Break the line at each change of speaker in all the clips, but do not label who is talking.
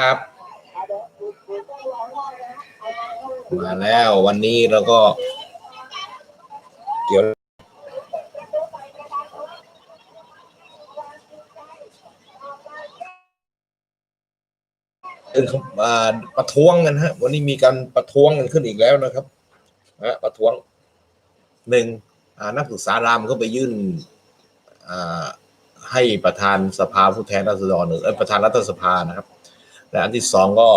ครับ มาแล้ววันนี้เราก็ เดี๋ยวเรื่องของอ่าประท้วงกันฮะ วันนี้มีการประท้วงกันขึ้นอีกแล้วนะครับนะประท้วงหนึ่งนักศึกษารามก็ไปยื่นให้ประธานสภาผู้แทนราษฎรหรือประธานรัฐสภานะครับ และอันที่สองก็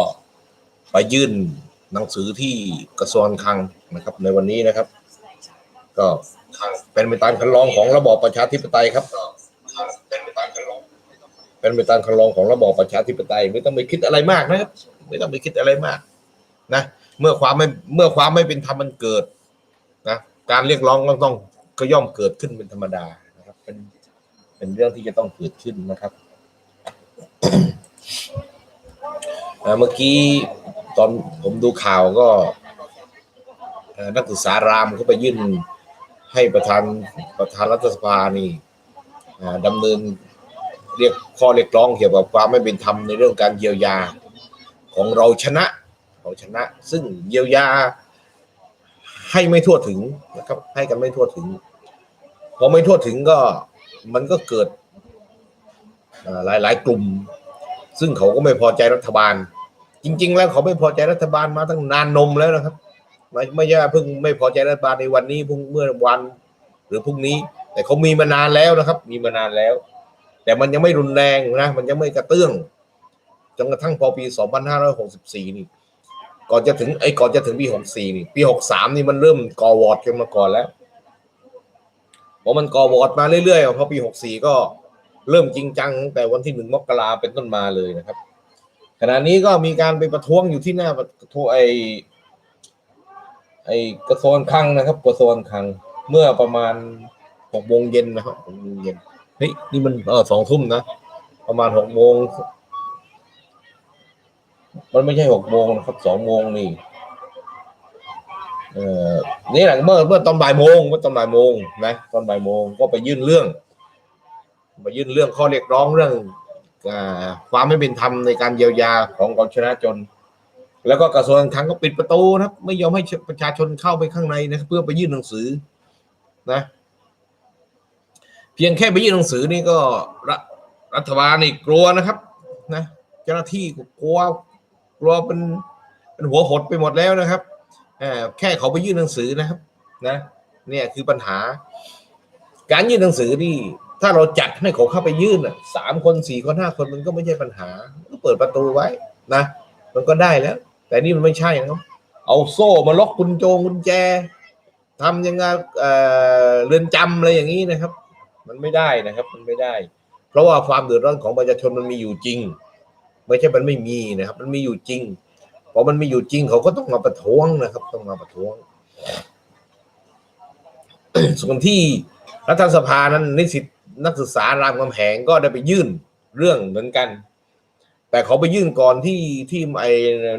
ไปยื่นหนังสือที่กระทรวงคลังนะครับ ในวันนี้นะครับ ก็เป็นไปตามคันลองของระบอบประชาธิปไตยครับเป็นไปตามคันลองเป็นไปตามคันลองของระบอบประชาธิปไตย ไม่ต้องไปคิดอะไรมากนะครับ ไม่ต้องไปคิดอะไรมาก นะเมื่อความไม่เมื่อความไม่เป็นธรรมมันเกิดนะการเรียกร้องก็ต้องก็ย่อมเกิดขึ้นเป็นธรรมดานะครับ เป็นเป็นเรื่องที่จะต้องเกิดขึ้นนะครับ เมื่อกี้ตอนผมดูข่าวก็นักศึกษารามเขาไปยื่นให้ประธานประธานรัฐสภานี่ดำเนินเรียกข้อเรียกร้องเกี่ยวกับความไม่เป็นธรรมในเรื่องการเยียวยาของเราชนะเราชนะ ซึ่งเยียวยาให้ไม่ทั่วถึงนะครับ ให้กันไม่ทั่วถึงพอไม่ทั่วถึงก็มันก็เกิดหลายหลายๆกลุ่ม ซึ่งเขาก็ไม่พอใจรัฐบาล จริง ๆ แล้วเขาไม่พอใจรัฐบาลมาตั้งนานนมแล้วนะครับไม่ไม่ใช่เพิ่งไม่พอใจรัฐบาลในวันนี้พิ่งเมื่อวัน หรือพรุ่งนี้ แต่เขามีมานานแล้วนะครับ มีมานานแล้ว แต่มันยังไม่รุนแรงนะ มันยังไม่กระเตื้องจนกระทั่งพอปี 2564 นี่ ก่อนจะถึงไอ้ก่อนจะถึงปี 64 นี่ ปี 63 นี่มันเริ่มก่อวอร์ดกันมาก่อนแล้วพอมันก่อวอร์ดมาเรื่อยๆพอปี 64 ก็ เริ่มจริงจังตั้งแต่วันที่หนึ่งมกราเป็นต้นมาเลยนะครับ ขณะนี้ก็มีการไปประท้วงอยู่ที่หน้าประท้วงไอไอกระทรวงคลังนะครับ กระทรวงคลังเมื่อประมาณหกโมงเย็นนะครับหกโมงเย็นเฮ้ยนี่มันเออสองทุ่มนะ ประมาณหกโมงมันไม่ใช่หกโมงนะครับสองโมงนี่เอ่อนี่แหละเมื่อเมื่อตอนบ่ายโมงเมื่อตอนบ่ายโมงนะตอนบ่ายโมงก็ไปยื่นเรื่อง ไปยื่นเรื่องข้อเรียกร้องเรื่องอความไม่เป็นธรรมในการเยียวยาของกองชนะจน แล้วก็กระทรวงการคลังก็ปิดประตูนะไม่ยอมให้ประชาชนเข้าไปข้างในนะเพื่อไปยื่นหนังสือนะ เพียงแค่ไปยื่นหนังสือนี่ก็รัฐรัฐบาลนี่กลัวนะครับ นะเจ้าหน้าที่กลัวกลัวเป็นเป็นหัวหดไปหมดแล้วนะครับแค่เขาไปยื่นหนังสือนะครับ นะ เนี่ยคือปัญหา การยื่นหนังสือนี่ ถ้าเราจัดให้เขาเข้าไปยื่นอะสามคนสี่คนห้าคนมันก็ไม่ใช่ปัญหา ก็เปิดประตูไว้นะ มันก็ได้แล้ว แต่นี่มันไม่ใช่นะครับ เอาโซ่มาล็อกกุญโจงกุญแจทำยังไงเรือนจำอะไรอย่างนี้นะครับ มันไม่ได้นะครับ มันไม่ได้ เพราะว่าความเดือดร้อนของประชาชนมันมีอยู่จริง ไม่ใช่มันไม่มีนะครับ มันมีอยู่จริงพอมันมีอยู่จริงเขาก็ต้องมาประท้วงนะครับ ต้องมาประท้วง ส่วนที่รัฐสภานั้นนิสิต นักศึกษารามคำแหงก็ได้ไปยื่นเรื่องเหมือนกัน แต่เขาไปยื่นก่อนที่ที่ไอ้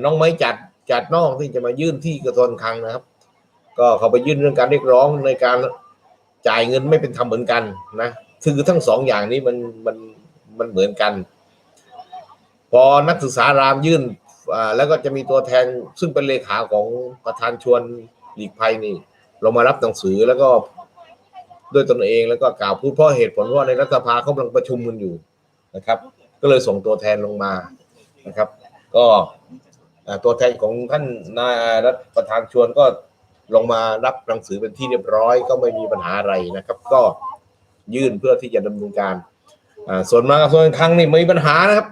น้องไม้จัดจัดนอกที่จะมายื่นที่กระทรวงคลังนะครับ ก็เขาไปยื่นเรื่องการเรียกร้องในการจ่ายเงินไม่เป็นธรรมเหมือนกันนะคือทั้งสองอย่างนี้มันมันมันเหมือนกัน พอนักศึกษารามยื่นแล้วก็จะมีตัวแทนซึ่งเป็นเลขาของประธานชวนหลีกภัยนี่ลงมารับหนังสือแล้วก็ ด้วยตนเองแล้วก็กล่าวพูดเพราะเหตุผลว่าในรัฐสภาเขากำลังประชุมกันอยู่นะครับ ก็เลยส่งตัวแทนลงมานะครับ ก็ตัวแทนของท่านนายรัฐประธานชวนก็ลงมารับหนังสือเป็นที่เรียบร้อย ก็ไม่มีปัญหาอะไรนะครับ ก็ยื่นเพื่อที่จะดำเนินการส่วนมากระทรวงการคลังนี่ไม่มีปัญหานะครับ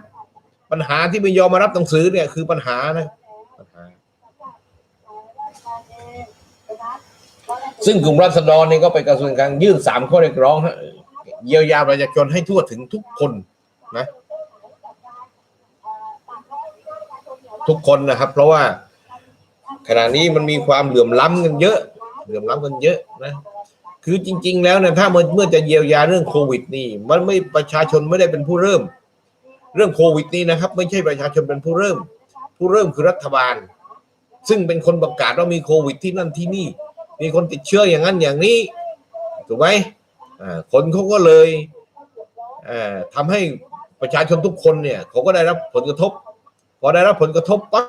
ปัญหาที่ไม่ยอมมารับหนังสือเนี่ยคือปัญหานะปัญหา ซึ่งกลุ่มรัษฎรนี่ก็ไปกระทรวงการยื่นสามข้อเรียกร้องฮะเยียวยาประชาชนให้ทั่วถึงทุกคนนะ ทุกคนนะครับ เพราะว่าขณะนี้มันมีความเหลื่อมล้ำกันเยอะ เหลื่อมล้ำกันเยอะนะคือจริง ๆ แล้วเนี่ยถ้าเมื่อเมื่อจะเยียวยาเรื่องโควิด นี่ มันไม่ประชาชนไม่ได้เป็นผู้เริ่ม เรื่องโควิด นี่นะครับ ไม่ใช่ประชาชนเป็นผู้เริ่ม ผู้เริ่มคือรัฐบาล ซึ่งเป็นคนประกาศว่ามีโควิดที่นั่นที่นี่ มีคนติดเชื้ออย่างนั้นอย่างนี้ถูกไหมคนเขาก็เลยอ่าทำให้ประชาชนทุกคนเนี่ยเขาก็ได้รับผลกระทบ พอได้รับผลกระทบปั๊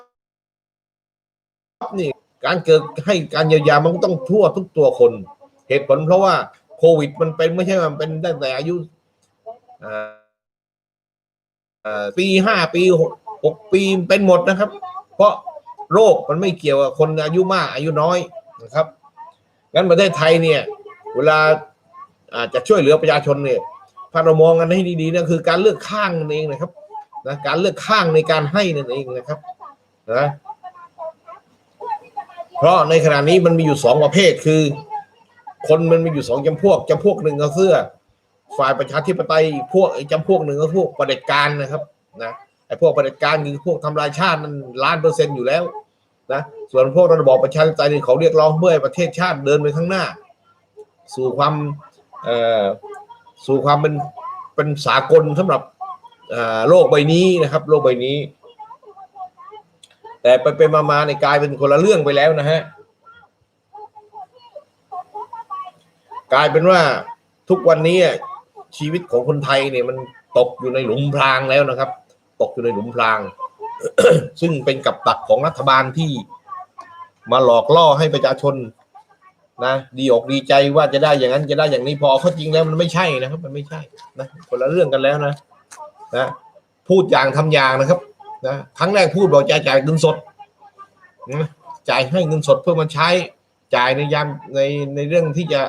บนี่การเกิดให้การเยียวยามันก็ต้องทั่วทุกตัวคน เหตุผลเพราะว่าโควิด มันเป็นไม่ใช่ว่ามันเป็นตั้งแต่อายุปีห้าปีหกหกปีเป็นหมดนะครับ เพราะโรคมันไม่เกี่ยวกับคนอายุมากอายุน้อยนะครับ งั้นประเทศไทยเนี่ย เวลาอาจจะช่วยเหลือประชาชนเนี่ยถ้าเรามองกันให้ดีๆนะคือการเลือกข้างนั่นเองนะครับนะการเลือกข้างในการให้นั่นเองนะครับนะเพราะในขณะนี้มันมีอยู่สองประเภทคือ คนมันมีอยู่สองจำพวกจำพวกหนึ่งก็เสื้อ ฝ่ายประชาธิปไตยอีกพวกไอ้จำพวกหนึ่งก็พวกประเด็จการนะครับนะไอ้พวกประเด็จการคือพวกทำลายชาติมันล้านเปอร์เซ็นต์อยู่แล้ว นะส่วนพวกระบอบประชาธิปไตยนี่เขาเรียกร้องเพื่อให้ประเทศชาติเดินไปข้างหน้า สู่ความสู่ความเป็นเป็นสากลสำหรับโลกใบนี้นะครับ โลกใบนี้ แต่ไปเป็นมาๆในกลายเป็นคนละเรื่องไปแล้วนะฮะกลายเป็นว่าทุกวันนี้ชีวิตของคนไทยเนี่ยมันตกอยู่ในหลุมพรางแล้วนะครับ ตกอยู่ในหลุมพราง ซึ่งเป็นกับตักของรัฐบาลที่มาหลอกล่อให้ประชาชนนะดีอกดีใจว่าจะได้อย่างนั้นจะได้อย่างนี้พอเขาจริงแล้วมันไม่ใช่นะครับ มันไม่ใช่นะคนละเรื่องกันแล้วนะนะพูดอย่างทำอย่างนะครับนะครั้งแรกพูดบอกจะจ่ายเงินสดนะจ่ายให้เงินสดเพื่อมาใช้จ่ายในยามในในเรื่องที่จะ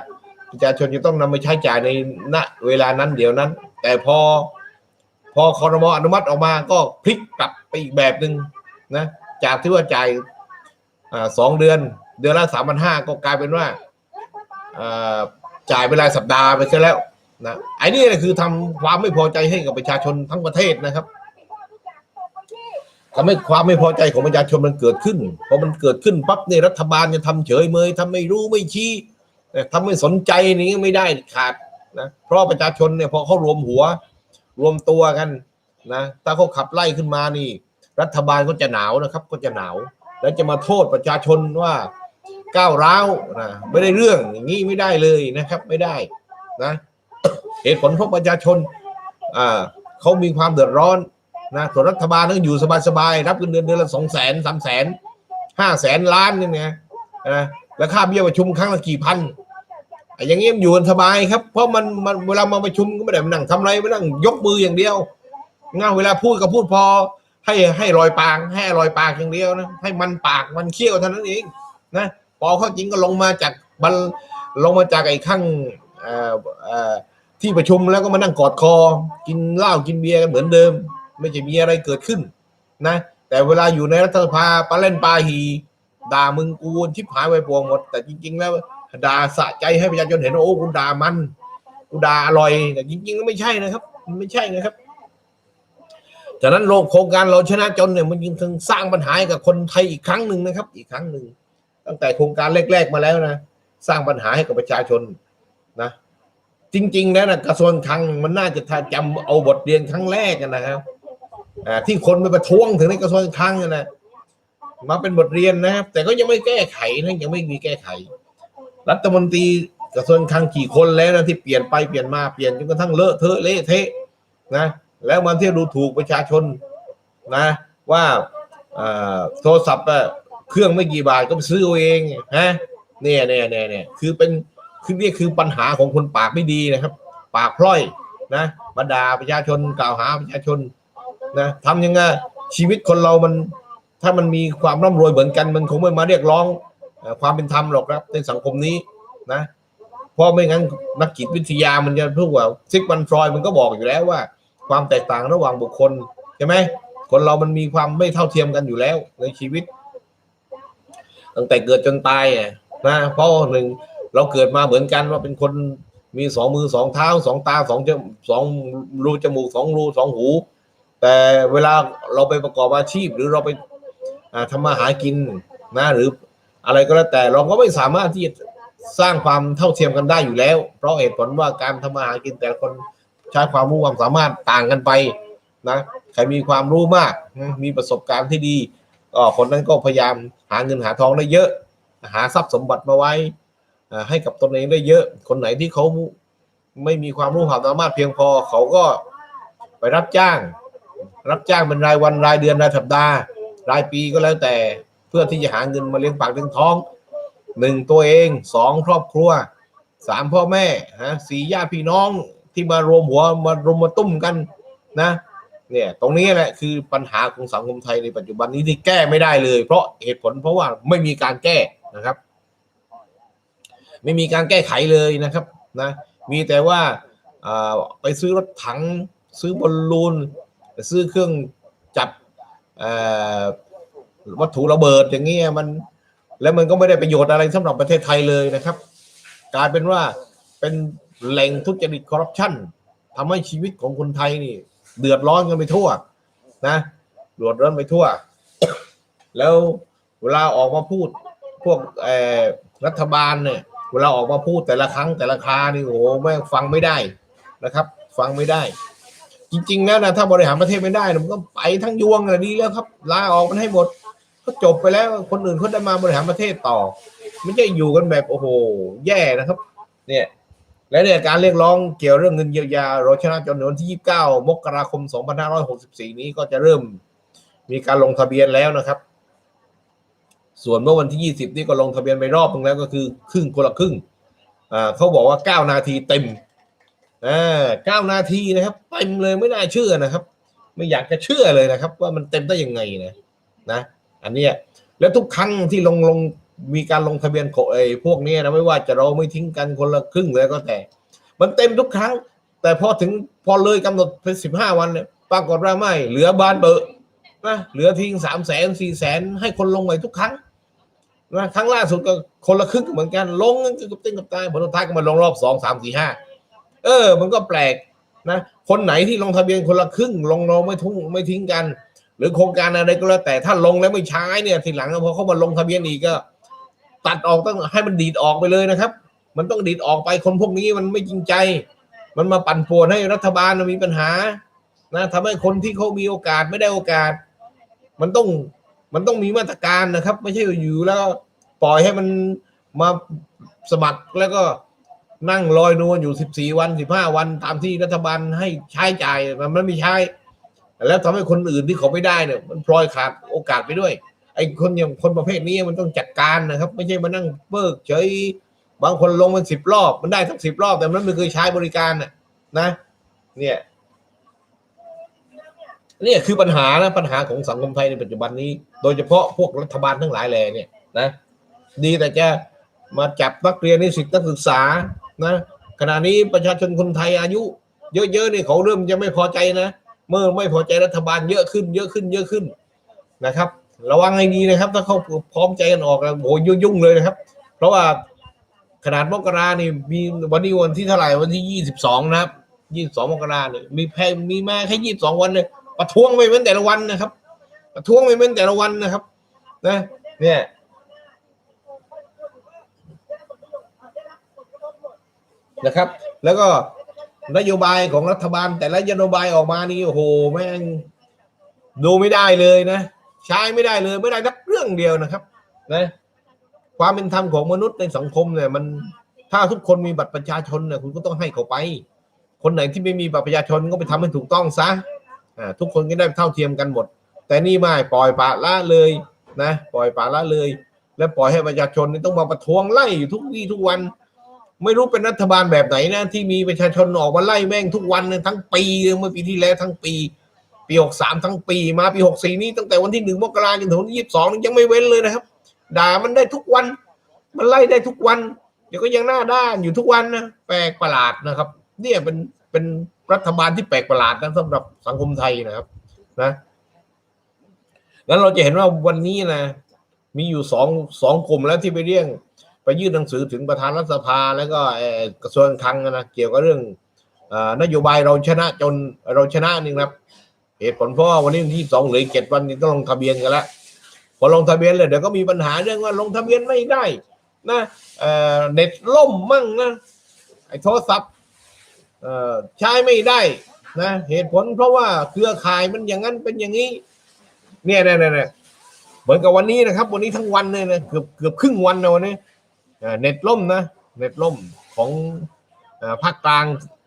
ประชาชนจะต้องนำไปใช้จ่ายในณเวลานั้นเดี๋ยวนั้น แต่พอ พอคอรมออนุมัติออกมาก็พลิกกลับไปอีกแบบหนึ่งนะจากที่ว่าจ่ายสองเดือน เดือนละสามพันห้าก็กลายเป็นว่าจ่ายเวลาสัปดาห์ไปซะแล้วนะไอ้นี่คือทำความไม่พอใจให้กับประชาชนทั้งประเทศนะครับทำให้ความไม่พอใจของประชาชนมันเกิดขึ้นพอมันเกิดขึ้นปั๊บเนี่ยรัฐบาลจะทำเฉยเมยทำไม่รู้ไม่ชี้เอ่อทำไม่สนใจนี่ไม่ได้ขาดนะเพราะประชาชนเนี่ยพอเขารวมหัว รวมตัวกันนะถ้าเขาขับไล่ขึ้นมานี่ รัฐบาลก็จะหนาวนะครับ ก็จะหนาว แล้วจะมาโทษประชาชนว่าก้าวร้าวนะไม่ได้เรื่องอย่างนี้ไม่ได้เลยนะครับ ไม่ได้นะเหตุผลเพราะประชาชนอ่าเขามีความเดือดร้อนนะส่วนรัฐบาลต้องอยู่สบายๆรับเงินเดือนเดือนละสองแสนสามแสนห้าแสนล้านนี่นะนะแล้วค่าเบี้ยประชุมครั้งละกี่พัน อย่างนี้มันอยู่กันสบายครับ เพราะมันมันเวลามาประชุมก็ไม่ได้มานั่งทำอะไรไม่นั่งยกมืออย่างเดียวงาเวลาพูดก็พูดพอ ให้ให้รอยปากให้รอยปากอย่างเดียวนะให้มันปากมันเขี้ยวเท่านั้นเองนะพอเข้าจริงก็ลงมาจากบันลงมาจากไอ้ข้างที่ประชุมแล้วก็มานั่งกอดคอ กินเหล้ากินเบียร์กันเหมือนเดิม ไม่จะมีอะไรเกิดขึ้นนะ แต่เวลาอยู่ในรัฐสภาปาเล่นปาหีด่ามึงกูชิบหายไปปวงหมด แต่จริง ๆ แล้ว ด่าสะใจให้ประชาชนเห็นว่าโอ้กูด่ามันกูด่าอร่อย แต่จริงๆแล้วไม่ใช่นะครับ มันไม่ใช่นะครับฉะนั้นโลกโครงการเราชนะจนเนี่ยมันยังสร้างปัญหาให้กับคนไทยอีกครั้งหนึ่งนะครับ อีกครั้งหนึ่งตั้งแต่โครงการแรก ๆมาแล้วนะสร้างปัญหาให้กับประชาชนนะ จริงๆแล้วนะกระทรวงคลังมันน่าจะจำเอาบทเรียนครั้งแรกกันนะครับที่คนไปประท้วงถึงในกระทรวงคลังนะมาเป็นบทเรียนนะครับ แต่ก็ยังไม่แก้ไขนะยังไม่มีแก้ไข รัฐมนตรีกระทรวงคลังกี่คนแล้วนะที่เปลี่ยนไปเปลี่ยนมาเปลี่ยนจนกระทั่งเลอะเทอะเละเทะนะแล้วมันที่ดูถูกประชาชนนะว่าโทรศัพท์เครื่องไม่กี่บาทก็ไปซื้อเอาเองฮะเนี่ยเนี่ยเนี่ยเนี่ยคือเป็นคือนี่คือปัญหาของคนปากไม่ดีนะครับ ปากพร่อยนะบรรดาประชาชนกล่าวหาประชาชนนะทำยังไงชีวิตคนเรามัน ถ้ามันมีความร่ำรวยเหมือนกันมันคงไม่มาเรียกร้อง ความเป็นธรรมหรอกครับ ในสังคมนี้นะเพราะไม่งั้นนักจิตวิทยามันจะพูดว่าซิกมันฟรอยมันก็บอกอยู่แล้วว่า ความแตกต่างระหว่างบุคคลใช่ไหมคนเรามันมีความไม่เท่าเทียมกันอยู่แล้วในชีวิต ตั้งแต่เกิดจนตายนะเพราะหนึ่งเราเกิดมาเหมือนกันว่าเป็นคนมีสองมือสองเท้าสองตาสองจมสองรูจมูกสองรูสองหู แต่เวลาเราไปประกอบอาชีพหรือเราไปทำมาหากินนะหรือ อะไรก็แล้วแต่เราก็ไม่สามารถที่จะสร้างความเท่าเทียมกันได้อยู่แล้ว เพราะเหตุผลว่าการทำมาหากินแต่คนใช้ความรู้ความสามารถต่างกันไปนะใครมีความรู้มากมีประสบการณ์ที่ดีก็คนนั้นก็พยายามหาเงินหาทองได้เยอะ หาทรัพย์สมบัติมาไว้ให้กับตนเองได้เยอะ คนไหนที่เขาไม่มีความรู้ความสามารถเพียงพอเขาก็ไปรับจ้าง รับจ้างเป็นรายวันรายเดือนรายสัปดาห์ รายปีก็แล้วแต่ พื่อที่จะหาเงินมาเลี้ยงปากเลี้ยงท้องหนึ่งตัวเองสองครอบครัวสามพ่อแม่ฮะสี่ญาติพี่น้องที่มารวมหัวมารวมมาตุ้มกันนะเนี่ยตรงนี้แหละคือปัญหาของสังคมไทยในปัจจุบันนี้ที่แก้ไม่ได้เลย เพราะเหตุผลเพราะว่าไม่มีการแก้นะครับ ไม่มีการแก้ไขเลยนะครับนะมีแต่ว่าไปซื้อรถถัง ซื้อบอลลูน ซื้อเครื่องจับ วัตถุระเบิดอย่างเงี้ยมัน แล้วมันก็ไม่ได้ประโยชน์อะไรสำหรับประเทศไทยเลยนะครับกลายเป็นว่าเป็นแหล่งทุจริตคอร์รัปชันทำให้ชีวิตของคนไทยนี่ เดือดร้อนกันไปทั่ว นะเดือดร้อนไปทั่ว แล้วเวลาออกมาพูด พวกรัฐบาลเนี่ยเวลาออกมาพูดแต่ละครั้งแต่ละครานี่โอ้โหแม่ฟังไม่ได้นะครับ ฟังไม่ได้ จริง ๆ แล้วนะถ้าบริหารประเทศไม่ได้นะมันก็ไปทั้งยวงเลยดีแล้วครับลาออกมันให้หมด ก็จบไปแล้วคนอื่นเขาได้มาบริหารประเทศต่อ ไม่ใช่อยู่กันแบบโอ้โห แย่นะครับ เนี่ยและเนี่ยการเรียกร้องเกี่ยวเรื่องเงินเยียวยาเราชนะจนถึงวันที่ 29 มกราคม 2564 นี้ก็จะเริ่มมีการลงทะเบียนแล้วนะครับ ส่วนเมื่อวันที่ 20 นี่ก็ลงทะเบียนไปรอบนึงแล้วก็คือครึ่งคนละครึ่งอ่าเขาบอกว่า 9 นาทีเต็มอ่า9นาทีนะครับเต็มเลยไม่น่าเชื่อนะครับ ไม่อยากจะเชื่อเลยนะครับ ว่ามันเต็มได้ยังไงนะนะ อันเนี้ยแล้วทุกครั้งที่ลงลงมีการลงทะเบียนโคไอ้พวกนี้นะไม่ว่าจะเราไม่ทิ้งกันคนละครึ่งเลยก็แต่ มันเต็มทุกครั้ง แต่พอถึงพอเลยกำหนดเป็นสิบห้าวันเนี่ยปรากฏว่าไม่ เหลือบานเบอร์นะเหลือทิ้งสามแสนสี่แสนให้คนลงใหม่ทุกครั้งนะครั้งล่าสุดก็คนละครึ่งเหมือนกันลงกันกับติ้งกับตายผลสุดท้ายก็มาลงรอบสองสามสี่ห้าเออ มันก็แปลกนะคนไหนที่ลงทะเบียนคนละครึ่ง ลงเราไม่ทุ่งไม่ทิ้งกัน หรือโครงการอะไรก็แล้วแต่ถ้าลงแล้วไม่ใช้เนี่ยทีหลังพอเขามาลงทะเบียนอีกก็ ตัดออกต้องให้มันดีดออกไปเลยนะครับ มันต้องดีดออกไปคนพวกนี้มันไม่จริงใจ มันมาปั่นป่วนให้รัฐบาลมีปัญหานะทำให้คนที่เขามีโอกาสไม่ได้โอกาส มันต้องมันต้องมีมาตรการนะครับ ไม่ใช่อยู่แล้วปล่อยให้มันมาสมัครแล้วก็นั่งลอยนวลอยู่สิบสี่วันสิบห้าวัน ตามที่รัฐบาลให้ใช้จ่ายมันไม่ใช้ แล้วทำให้คนอื่นที่เขาไม่ได้เนี่ยมันพลอยขาดโอกาสไปด้วย ไอ้คนอย่างคนประเภทนี้มันต้องจัดการนะครับ ไม่ใช่มานั่งเพิกเฉยบางคนลงมันสิบรอบ มันได้ทั้งสิบรอบแต่มันไม่เคยใช้บริการนะนะ เนี่ยนี่คือปัญหานะปัญหาของสังคมไทยในปัจจุบันนี้ โดยเฉพาะพวกรัฐบาลทั้งหลายแหล่เนี่ยนะดีแต่จะมาจับนักเรียนนิสิตนักศึกษานะขณะนี้ประชาชนคนไทยอายุ เยอะๆนี่เขาเริ่มจะไม่พอใจนะ เมื่อไม่พอใจรัฐบาลเยอะขึ้น เยอะขึ้นเยอะขึ้นนะครับ ระวังให้ดีนะครับ ถ้าเขาพร้อมใจกันออกแล้โหยุ่งเลยนะครับ เพราะว่าขนาดมกรานี่มีวันนี้วันที่เท่าไหร่วันที่ยี่สิบสองนะครับยี่สิบสองมกราเนี่ยมีแพงมีมาแค่ยี่สิบสองวันเลยประท้วงไม่เว้นแต่ละวันนะครับ ประท้วงไม่เว้นแต่ละวันนะครับ นะ เนี่ยนะครับ แล้วก็ นโยบายของรัฐบาล แต่ละนโยบายออกมานี่โอ้โหแม่งดูไม่ได้เลยนะ ใช้ไม่ได้เลยไม่ได้สักเรื่องเดียวนะครับนะความเป็นธรรมของมนุษย์ในสังคมเนี่ย มันถ้าทุกคนมีบัตรประชาชนเนี่ยคุณก็ต้องให้เขาไป คนไหนที่ไม่มีบัตรประชาชนก็ไปทำให้ถูกต้องซะอ่าทุกคนก็ได้เท่าเทียมกันหมด แต่นี่ไม่ปล่อยปละละเลยนะ ปล่อยปละละเลย แล้วปล่อยให้ประชาชนนี่ต้องมาประท้วงไล่อยู่ทุกวี่ทุกวัน ไม่รู้เป็นรัฐบาลแบบไหนนะ ที่มีประชาชนออกมาไล่แม่งทุกวันเลยทั้งปีเลยมื่อปีที่แล้วทั้งปี ปีหกสามทั้งปี มาปีหกสี่นี้ตั้งแต่วันที่หนึ่งมกราจนถึงวันที่ยี่สิบสองยังไม่เว้นเลยนะครับ ด่ามันได้ทุกวัน มันไล่ได้ทุกวันเดี๋ยวก็ยังหน้าด้านอยู่ทุกวันนะแปลกประหลาดนะครับ เนี่ยเป็นเป็นรัฐบาลที่แปลกประหลาดนะสำหรับสังคมไทยนะครับ นะงั้นเราจะเห็นว่าวันนี้นะมีอยู่สองสองกลุ่มแล้วที่ไปเรียก ไปยื่นหนังสือถึงประธานรัฐสภา แล้วก็กระทรวงคลังนะเกี่ยวกับเรื่องอนโยบายเราชนะจนเราชนะนี่นะครับเหตุผลเพราะว่าวันนี้วันที่สองเหลือเจ็ดวันนี้ต้องลงทะเบียนกันแล้วพอลงทะเบียนเลยเดี๋ยวก็มีปัญหาเรื่องว่าลงทะเบียนไม่ได้นะเออเน็ตล่มมั่งนะไอ้โทรศัพท์เออใช้ไม่ได้นะเหตุผลเพราะว่าเครือข่ายมันอย่างนั้นเป็นอย่างนี้เนี่ยเนี่ยเนี่ยเนี่ยเหมือนกับวันนี้นะครับ วันนี้ทั้งวันเลยนะเกือบเกือบครึ่งวันนะวันนี้ เน็ตล่มนะเน็ตล่มของภาคกลาง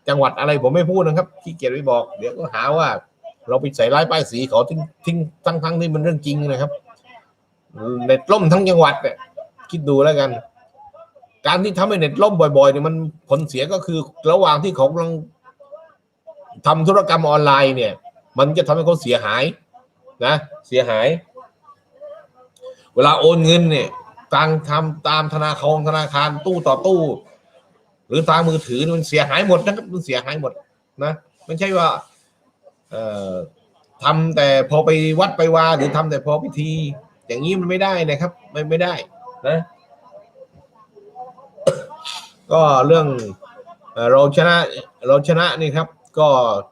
จังหวัดอะไรผมไม่พูดนะครับขี้เกียจไปบอก เดี๋ยวก็หาว่า เราไปใส่ร้ายป้ายสีเขาทิ้งทิ้งทั้งทั้งที่มันเรื่องจริงนะครับเน็ตล่มทั้งจังหวัดเนี่ยคิดดูแล้วกัน การที่ทำให้เน็ตล่มบ่อยๆเนี่ยมันผลเสียก็คือระหว่างที่เขากำลังทำธุรกรรมออนไลน์เนี่ย มันจะทำให้เขาเสียหายนะ เสียหาย เวลาโอนเงินเนี่ย ทางทำตามธนาคารธนาคารตู้ต่อตู้ หรือทางมือถือมันเสียหายหมดนะครับมันเสียหายหมดนะไม่ใช่ว่า เอ่อทำแต่พอไปวัดไปวาหรือทำแต่พอพิธี อย่างนี้มันไม่ได้นะครับ ไม่ไม่ได้นะ ก็เรื่องเราชนะเราชนะนี่ครับ ก็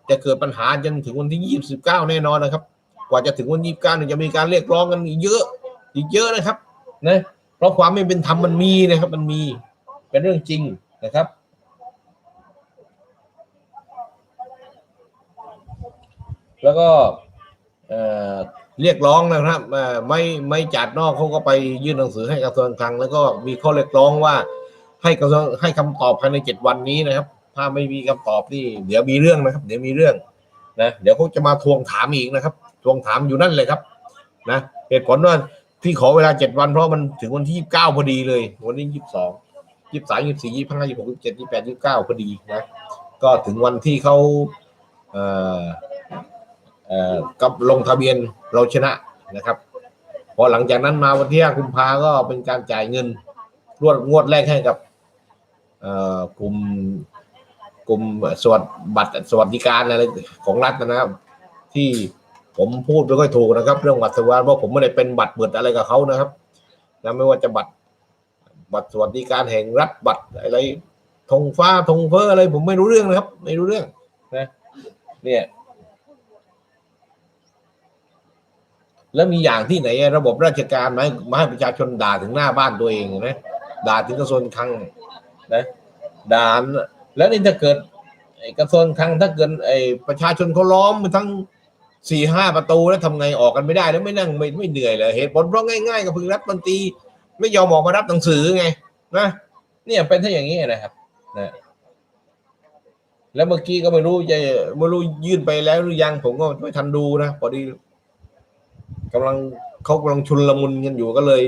จะเกิดปัญหาจนถึงวันที่ยี่สิบเก้าแน่นอนนะครับ กว่าจะถึงวันยี่สิบเก้าเนี่ยจะมีการเรียกร้องกันอีกเยอะ อีกเยอะนะครับ นะ เพราะความไม่เป็นธรรมมันมีนะครับ มันมีเป็นเรื่องจริงนะครับ แล้วก็เเรียกร้องนะครับไม่ไม่จัดนอกเขาก็ไปยื่นหนังสือให้กระทรวงการคลัง แล้วก็มีข้อเรียกร้องว่าให้กระทรวงให้คำตอบภายในเจ็ดวันนี้นะครับ ถ้าไม่มีคำตอบนี่เดี๋ยวมีเรื่องนะครับ เดี๋ยวมีเรื่องนะเดี๋ยวเขาจะมาทวงถามอีกนะครับ ทวงถามอยู่นั่นเลยครับ นะเหตุผลว่า ที่ขอเวลาเจ็ดวันเพราะมันถึงวันที่ยี่สิบเก้าพอดีเลย วันนี้ยี่สิบสองยี่สิบสามยี่สิบสี่ยี่สิบห้ายี่สิบหกยี่สิบเจ็ดยี่สิบแปดยี่สิบเก้าพอดีนะก็ถึงวันที่เขาเอ่อเอ่อกับลงทะเบียนเราชนะนะครับพอหลังจากนั้นมาวันที่ห้ากุมภาก็เป็นการจ่ายเงินรวดงวดแรกให้กับเอ่อกลุ่มกลุ่มสวัสดบัตรสวัสดิการอะไรของรัฐนะครับที่ ผมพูดไม่ค่อยถูกนะครับ เรื่องบัตรสวัสดิการเพราะผมไม่ได้เป็นบัตรเบิดอะไรกับเขานะครับนะไม่ว่าจะบัตรบัตรสวัสดิการแห่งรัฐบัตรอะไรธงฟ้าธงเฟ้ออะไร ผมไม่รู้เรื่องนะครับ ไม่รู้เรื่องนะเนี่ยแล้วมีอย่างที่ไหนระบบราชการมาให้มาให้ประชาชนด่าถึงหน้าบ้านตัวเองนะด่าถึงกระทรวงคลังนะด่าแล้วนี่ถ้าเกิดกระทรวงคลังถ้าเกิดไอ้ประชาชนเขาล้อมทั้ง สี่ห้าประตูแล้วทำไงออกกันไม่ได้แล้วไม่นั่งไม่ไม่เหนื่อยเลยเหตุผลเพราะง่ายๆก็คือรัฐมนตรีไม่ยอมออกมารับหนังสือไงนะเนี่ยเป็นถ้าอย่างนี้นะครับนะแล้วเมื่อกี้ก็ไม่รู้จะไม่รู้ยื่นไปแล้วหรือยังผมก็ไม่ทันดูนะพอดีกำลังเขากำลังชุนละมุนกันอยู่ก็เลย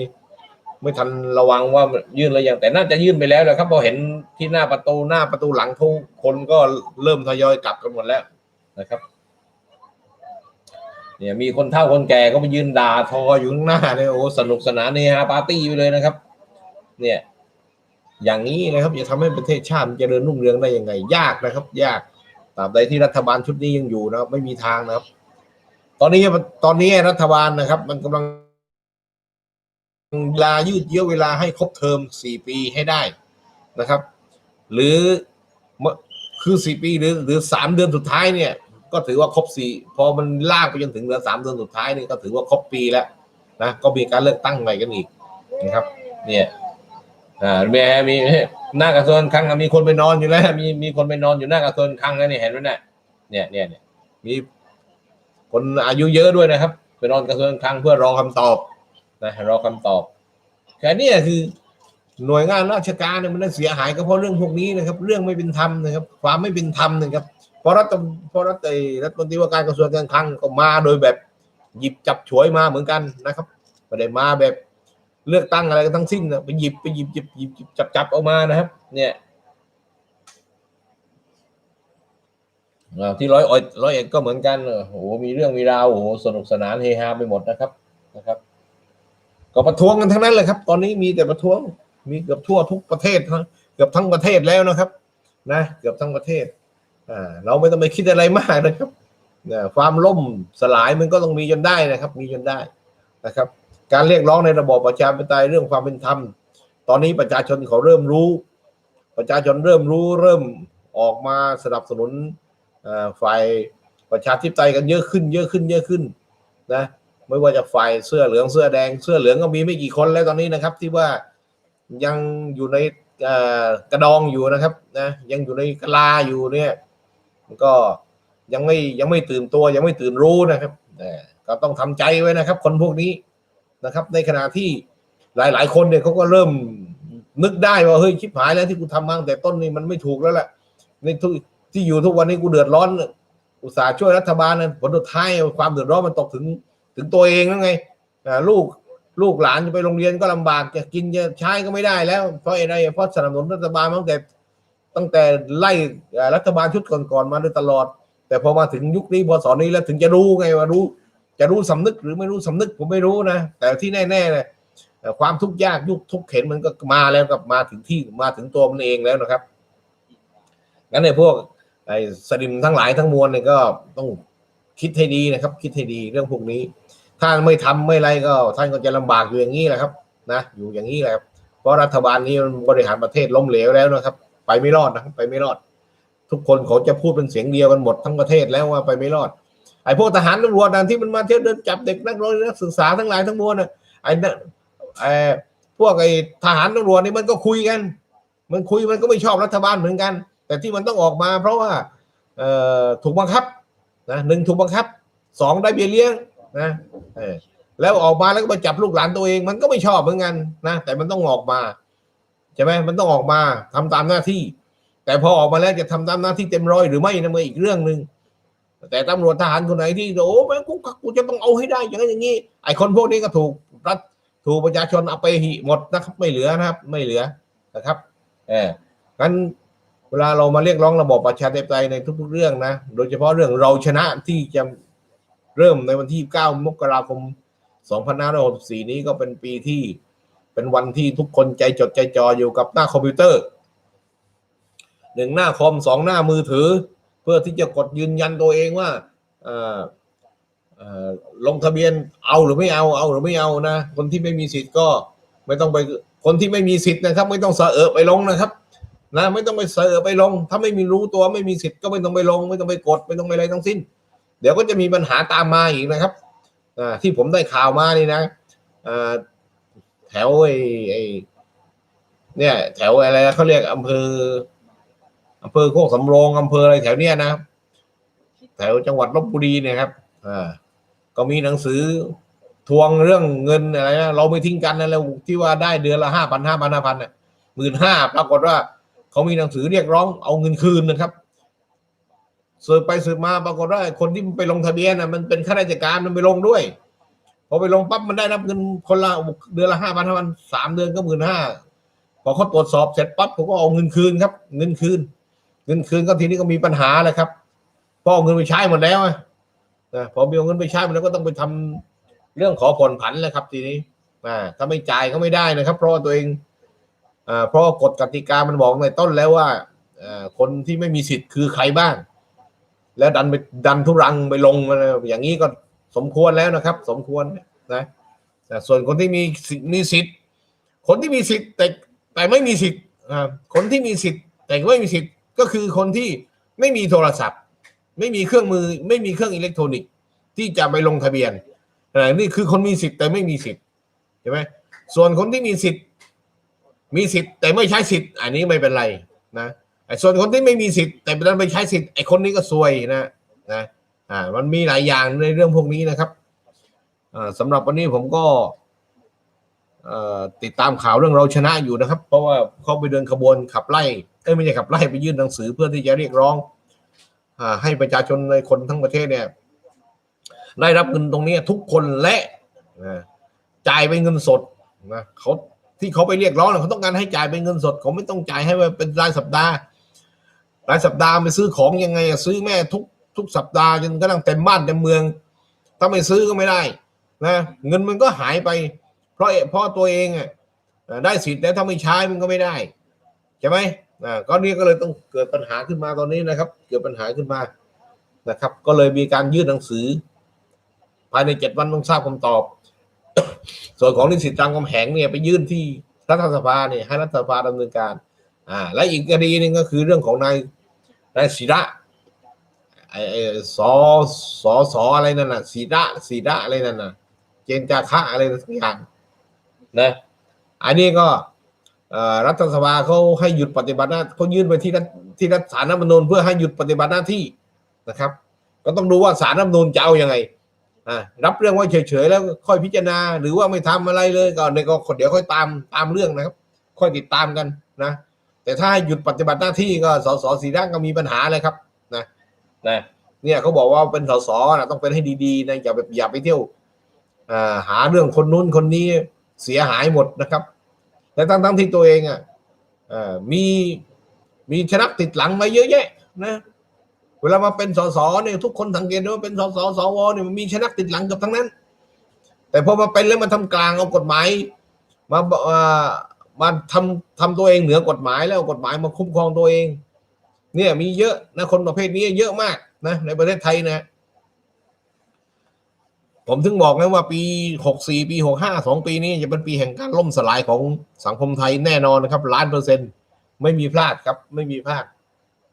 ไม่ทันระวังว่ายื่นแล้วยังแต่น่าจะยื่นไปแล้วแหละครับพอเห็นที่หน้าประตูหน้าประตูหลังทุกคนก็เริ่มทยอยกลับกันหมดแล้วนะครับ เนี่ยมีคนเฒ่าคนแก่ก็ไปยืนด่าทออยู่ข้างหน้าเนี่ยโอ้สนุกสนานเนฮาปาร์ตี้ไปเลยนะครับ เนี่ยอย่างนี้นะครับจะทำให้ประเทศชาติมันเจริญรุ่งเรืองได้ยังไง ยากนะครับ ยากตราบใดที่รัฐบาลชุดนี้ยังอยู่นะครับไม่มีทางนะครับ ตอนนี้ตอนนี้รัฐบาลนะครับ มันกำลังเวลายืดเยื้อเวลาให้ครบเทอมสี่ปีให้ได้นะครับ หรือเมื่อคือสี่ปีหรือหรือสามเดือนสุดท้ายเนี่ย ก็ถือว่าครบสี่พอมันลากไปจนถึงเหลือสามเดือนสุดท้ายนี่ก็ถือว่าครบปีแล้วนะก็มีการเลือกตั้งใหม่กันอีกนะครับ เนี่ยอ่าแม่มีหน้ากระทรวงคลังมีคนไปนอนอยู่แล้วมีมีคนไปนอนอยู่หน้ากระทรวงคลังแล้วนี่เห็นไหมเนี่ยเนี่ยเนี่ยเนี่ยมีคนอายุเยอะด้วยนะครับไปนอนกระทรวงคลังเพื่อรอคำตอบนะรอคำตอบแค่นี้คือหน่วยงานราชการเนี่ยมันเสียหายก็เพราะเรื่องพวกนี้นะครับ เรื่องไม่เป็นธรรมนะครับ ความไม่เป็นธรรมนะครับ เพราะรัฐเพราะรัฐไอรัฐมนตรีว่าการกระทรวงการคลังก็มาโดยแบบหยิบจับฉวยมาเหมือนกันนะครับไม่ได้มาแบบเลือกตั้งอะไรกันทั้งสิ้นนะไปหยิบไปหยิบหยิบหยิบหยิบจับจับเอามานะครับ เนี่ยที่ร้อยเอ็ดร้อยเอ็ดก็เหมือนกันโอ้โหมีเรื่องมีราวโอ้โหสนุกสนานเฮฮาไปหมดนะครับนะครับ ก็ประท้วงกันทั้งนั้นเลยครับ ตอนนี้มีแต่ประท้วงมีเกือบทั่วทุกประเทศทั้งเกือบทั้งประเทศแล้วนะครับ นะ เกือบทั้งประเทศ เราไม่ต้องไปคิดอะไรมากนะครับความล่มสลายมันก็ต้องมีจนได้นะครับ มีจนได้นะครับ การเรียกร้องในระบอบประชาธิปไตยเรื่องความเป็นธรรม ตอนนี้ประชาชนเขาเริ่มรู้ ประชาชนเริ่มรู้เริ่มออกมาสนับสนุนฝ่ายประชาธิปไตยกันเยอะขึ้น เยอะขึ้นเยอะขึ้นนะไม่ว่าจะฝ่ายเสื้อเหลืองเสื้อแดงเสื้อเหลืองก็มีไม่กี่คนแล้วตอนนี้นะครับ ที่ว่ายังอยู่ในกระดองอยู่นะครับนะยังอยู่ในกะลาอยู่เนี่ย มันก็ยังไม่ยังไม่ตื่นตัวยังไม่ตื่นรู้นะครับนะก็ต้องทำใจไว้นะครับ คนพวกนี้นะครับ ในขณะที่หลาย ๆ คนเนี่ยเขาก็เริ่มนึกได้ว่าเฮ้ยชิบหายแล้วที่กูทำมาตั้งแต่ต้นนี่มันไม่ถูกแล้วแหละในทุกที่อยู่ทุกวันนี้กูเดือดร้อน อุตส่าห์ช่วยรัฐบาลนะผลสุดท้ายความเดือดร้อนมันตกถึงถึงตัวเองแล้วไงลูกลูกหลานจะไปโรงเรียนก็ลำบากจะกินจะใช้ก็ไม่ได้แล้วเพราะอะไรเพราะสนับสนุนรัฐบาลมาตั้งแต่ ตั้งแต่ไล่รัฐบาลชุดก่อนๆมาโดยตลอด แต่พอมาถึงยุคนี้พอสอนนี้แล้วถึงจะรู้ไงว่ารู้ จะรู้สำนึกหรือไม่รู้สำนึกผมไม่รู้นะ แต่ที่แน่ๆเลยความทุกข์ยากยุคทุกข์เข็นมันก็มาแล้วกับมาถึงที่มาถึงตัวมันเองแล้วนะครับงั้นในพวกไอ้สลิมทั้งหลายทั้งมวลเนี่ยก็ต้องคิดให้ดีนะครับ คิดให้ดีเรื่องพวกนี้ ถ้าไม่ทำไม่ไรก็ ท่านก็จะลำบากอยู่อย่างนี้แหละครับ นะ อยู่อย่างนี้แหละครับเพราะรัฐบาลนี้มันบริหารประเทศล้มเหลวแล้วนะครับ ไปไม่รอดนะครับไปไม่รอด ทุกคนเขาจะพูดเป็นเสียงเดียวกันหมดทั้งประเทศแล้วว่าไปไม่รอดไอ้พวกทหารตำรวจนั่นที่มันมาเที่ยวเดินจับเด็กนักเรียนนักศึกษาทั้งหลายทั้งมวลน่ะไอ้นั่นไอ้พวกไอ้ทหารตำรวจนี่มันก็คุยกัน มันคุยมันก็ไม่ชอบรัฐบาลเหมือนกัน แต่ที่มันต้องออกมา เพราะว่าเอ่อถูกบังคับนะหนึ่งถูกบังคับสองได้เบี้ยเลี้ยงนะเออแล้วออกมาแล้วก็มาจับลูกหลานตัวเอง มันก็ไม่ชอบเหมือนกันนะแต่มันต้องออกมา ใช่ไหมมันต้องออกมาทำตามหน้าที่ แต่พอออกมาแล้วจะทำตามหน้าที่เต็มร้อยหรือไม่นั่นมันอีกเรื่องหนึ่งแต่ตำรวจทหารคนไหนที่โอ้แม่งกูกูจะต้องเอาให้ได้อย่างนั้นอย่างนี้ไอ้คนพวกนี้ก็ถูกรัฐถูกประชาชนเอาไปหิหมดนะครับ ไม่เหลือนะครับ ไม่เหลือนะครับเอองั้นเวลาเรามาเรียกร้องระบอบประชาธิปไตยในทุก ๆ เรื่องนะ โดยเฉพาะเรื่องเราชนะที่จะเริ่มในวันที่ 9 มกราคม 2564 นี้ก็เป็นปีที่ เป็นวันที่ทุกคนใจจดใจจ่ออยู่กับหน้าคอมพิวเตอร์หนึ่งหน้าคอมสองหน้ามือถือ เพื่อที่จะกดยืนยันตัวเองว่าลงทะเบียนเอาหรือไม่เอาเอาหรือไม่เอานะ คนที่ไม่มีสิทธิ์ก็ไม่ต้องไปคนที่ไม่มีสิทธิ์นะครับ ไม่ต้องเสอไปลงนะครับนะไม่ต้องไปเสอไปลง ถ้าไม่มีรู้ตัวไม่มีสิทธิ์ก็ไม่ต้องไปลง ไม่ต้องไปกดไม่ต้องไปอะไรทั้งสิ้น เดี๋ยวก็จะมีปัญหาตามมาอีกนะครับที่ผมได้ข่าวมานี่นะ แถวไอ้ไอ้เนี่ย แถวอะไรเขาเรียกอำเภออำเภอโคกสำโรงอำเภออะไรแถวเนี้ยนะแถวจังหวัดลบบุรีเนี่ยครับอ่าก็มีหนังสือทวงเรื่องเงินอะไรนะเราไม่ทิ้งกันนะแล้วที่ว่าได้เดือนละห้าพันห้าพันห้าพันเนี่ยหมื่นห้าปรากฏว่าเขามีหนังสือเรียกร้องเอาเงินคืนนะครับสืบไปสืบมาปรากฏว่าคนที่ไปลงทะเบียนน่ะมันเป็นข้าราชการมันไปลงด้วย พอไปลงปั๊บมันได้รับเงินคนละเดือนละห้าพันห้าพันสามเดือนก็หมื่นห้าพอเขาตรวจสอบเสร็จปั๊บเขาก็เอาเงินคืนครับ เงินคืน เงินคืนก็ทีนี้ก็มีปัญหาเลยครับพราะเอาเงินไปใช้หมดแล้วนะพอมีเอาเงินไปใช้หมดแล้วก็ต้องไปทำเรื่องขอผ่อนผันแล้วครับ ทีนี้อ่าถ้าไม่จ่ายก็ไม่ได้นะครับ เพราะว่าตัวเองอ่าเพราะกฎกติกามันบอกในต้นแล้วว่าอ่าคนที่ไม่มีสิทธิ์คือใครบ้าง แล้วดันไปดันทุรังไปลงอะไรอย่างนี้ก็ สมควรแล้วนะครับ สมควรนะแต่ส่วนคนที่มีสิทธิ์มีสิทธิ์ คนที่มีสิทธิ์แต่แต่ไม่มีสิทธิ์คนที่มีสิทธิ์ แต่ไม่มีสิทธิ์ก็คือคนที่ไม่มีโทรศัพท์ ไม่มีเครื่องมือไม่มีเครื่องอิเล็กทรอนิกส์ที่จะไปลงทะเบียนอ่นี่คือคนมีสิทธิ์แต่ไม่มีสิทธิ์ใช่ไหมส่วนคนที่มีสิทธิ์ มีสิทธิ์ แต่ไม่ใช้สิทธิ์ อันนี้ไม่เป็นไรนะไอ้ส่วนคนที่ไม่มีสิทธิ์ แต่ดันไปใช้สิทธิ์ไอ้คนนี้ก็ซวยนะนะ อ่ามันมีหลายอย่างในเรื่องพวกนี้นะครับอ่าสำหรับวันนี้ผมก็เอ่อติดตามข่าวเรื่องเราชนะอยู่นะครับ เพราะว่าเขาไปเดินขบวนขับไล่เอ้ไม่ใช่ขับไล่ไปยื่นหนังสือเพื่อที่จะเรียกร้องอาให้ประชาชนในคนทั้งประเทศเนี่ยได้รับเงินตรงนี้ทุกคนและนะจ่ายเป็นเงินสดนะเขาที่เขาไปเรียกร้องเขาต้องการให้จ่ายเป็นเงินสดเขาไม่ต้องจ่ายให้เป็นรายสัปดาห์รายสัปดาห์ไปซื้อของยังไงซื้อแม่ทุก ทุกสัปดาห์จนกระทั่งเต็มบ้านเต็มเมือง ถ้าไม่ซื้อก็ไม่ได้นะเงินมันก็หายไป เพราะเพราะตัวเองอะได้สิทธิ์แล้วถ้าไม่ใช้มันก็ไม่ได้ใช่ไหมอ่าก็นี่ก็เลยต้องเกิดปัญหาขึ้นมาตอนนี้นะครับ เกิดปัญหาขึ้นมานะครับ ก็เลยมีการยื่นหนังสือ ภายในเจ็ดวันต้องทราบคำตอบ ส่วนของนิสิตรามคำแหงเนี่ยไปยื่นที่รัฐสภาเนี่ยให้รัฐสภาดำเนินการ อ่า และอีกคดีหนึ่งก็คือเรื่องของนายนายศิระ ไอ้ไอ้สอสอสออะไรนั่นน่ะศิระศิระอะไรนั่นน่ะ เจนจาคะอะไรสักอย่างนะอันนี้ก็รัฐสภาเขาให้หยุดปฏิบัติหน้าเขายื่นไปที่รัฐที่รัฐสารรัฐมนูญเพื่อให้หยุดปฏิบัติหน้าที่นะครับ ก็ต้องดูว่าสารรัฐมนูญจะเอายังไงรับเรื่องไว้เฉยๆแล้วค่อยพิจารณา หรือว่าไม่ทำอะไรเลยก็ในก็เดี๋ยวค่อยตามตามเรื่องนะครับ ค่อยติดตามกันนะ แต่ถ้าหหยุดปฏิบัติหน้าที่ก็สสสีร่างก็มีปัญหาเลยครับ นะเนี่ยเขาบอกว่าเป็นสสนะต้องเป็นให้ดีๆนะอย่าแบบอย่าไปเที่ยวหาเรื่องคนนู้นคนนี้เสียหายหมดนะครับแต่ทั้งทั้งๆที่ตัวเองอะมีมีชนะติดหลังมาเยอะแยะนะเวลามาเป็นสสเนี่ยทุกคนสังเกตดูว่าเป็นสสสวเนี่ยมันมีชนะติดหลังกับทั้งนั้น แต่พอมาเป็นแล้วมันทำกลางเอากฎหมายมาบอกอ่ามาทำทำตัวเองเหนือกฎหมายแล้วกฎหมายมาคุ้มครองตัวเอง เนี่ยมีเยอะนะคนประเภทนี้เยอะมากนะในประเทศไทยนะ ผมถึงบอกนะว่าปีหกสี่ปีหกห้าสองปีนี้จะเป็นปีแห่งการล่มสลายของสังคมไทยแน่นอนนะครับล้านเปอร์เซ็นต์ไม่มีพลาดครับไม่มีพลาด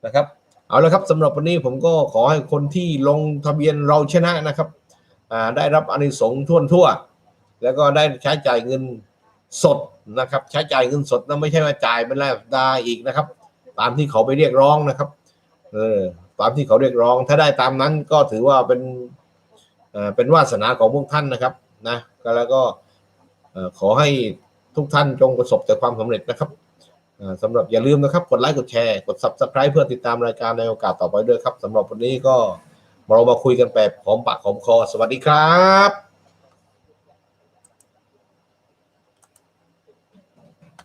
นะครับเอาละครับสำหรับวันนี้ผมก็ขอให้คนที่ลงทะเบียนเราชนะนะครับได้รับอานิสงส์ทั่วทั่ว แล้วก็ได้ใช้จ่ายเงินสดนะครับ ใช้จ่ายเงินสดนะไม่ใช่ว่าจ่ายเป็นรายสัปดาห์อีกนะครับ ตามที่เขาไปเรียกร้องนะครับ เออ ตามที่เขาเรียกร้อง ถ้าได้ตามนั้นก็ถือว่าเป็นเอ่อเป็นวาสนาของพวกท่านนะครับนะก็แล้วก็เอ่อขอให้ทุกท่านจงประสบแต่ความสำเร็จนะครับเอ่อสำหรับอย่าลืมนะครับ กดไลค์กดแชร์กด subscribe เพื่อติดตามรายการในโอกาสต่อไปด้วยครับสำหรับวันนี้ก็เรามาคุยกันแบบหอมปากหอมคอ สวัสดีครับ